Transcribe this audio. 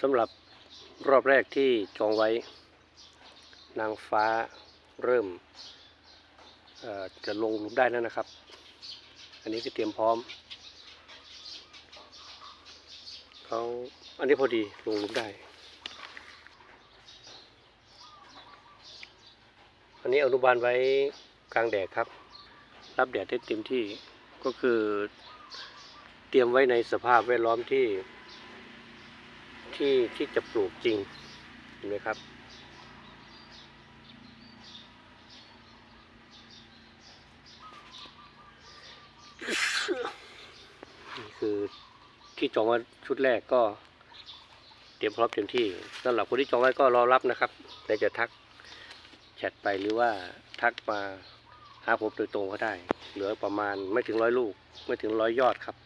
สำหรับรอบแรกที่จองไว้ นางฟ้าเริ่มจะลงหลุมได้แล้วนะครับ อันนี้ก็เตรียมพร้อมเขาอันนี้พอดีลงหลุมได้ อันนี้อนุบาลไว้กลางแดดครับ รับแดดได้เต็มที่ก็คือเตรียมไว้ในสภาพแวดล้อมที่ ที่ที่จะปลูกจริงเห็นไหมครับ นี่คือที่จองไว้ชุดแรกก็ เตรียมพร้อมเต็มที่สำหรับคนที่จองไว้ก็รอรับนะครับเดี๋ยวจะทักแชทไปหรือว่าทักมาหาผมโดยตรงก็ได้ เหลือประมาณไม่ถึงร้อยลูก ไม่ถึงร้อยยอดครับ